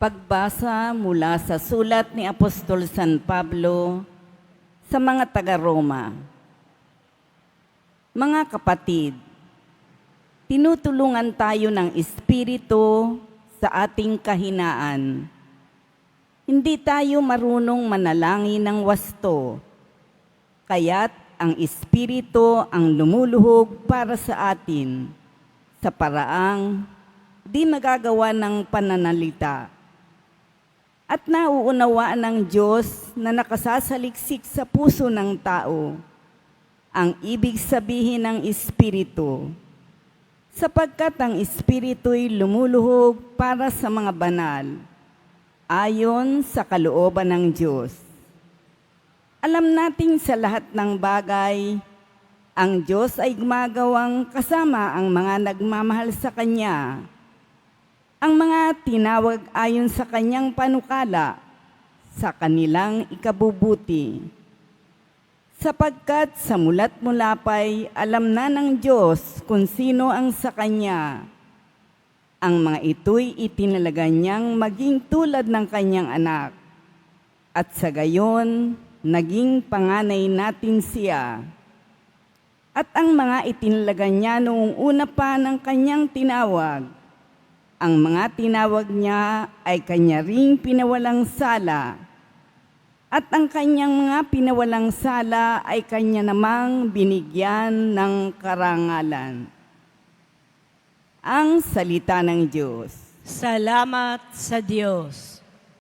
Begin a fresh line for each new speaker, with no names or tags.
Pagbasa mula sa sulat ni Apostol San Pablo sa mga taga-Roma. Mga kapatid, tinutulungan tayo ng Espiritu sa ating kahinaan. Hindi tayo marunong manalangin ng wasto, kaya't ang Espiritu ang lumuluhog para sa atin sa paraang di magagawa ng pananalita. At nauunawaan ng Diyos na nakasasaliksik sa puso ng tao ang ibig sabihin ng Espiritu, sapagkat ang Espiritu'y lumuluhog para sa mga banal, ayon sa kalooban ng Diyos. Alam natin sa lahat ng bagay, ang Diyos ay gumagawang kasama ang mga nagmamahal sa Kanya. Ang mga tinawag ayon sa Kanyang panukala sa kanilang ikabubuti. Sapagkat sa mulat mula pa'y alam na ng Diyos kung sino ang sa Kanya. Ang mga ito'y itinalaga niyang maging tulad ng Kanyang anak. At sa gayon, naging panganay natin siya. At ang mga itinalaga niya noong una pa ng kanyang tinawag, ang mga tinawag niya ay kanya ring pinawalang sala. At ang kanyang mga pinawalang sala ay kanya namang binigyan ng karangalan. Ang salita ng Diyos.
Salamat sa Diyos.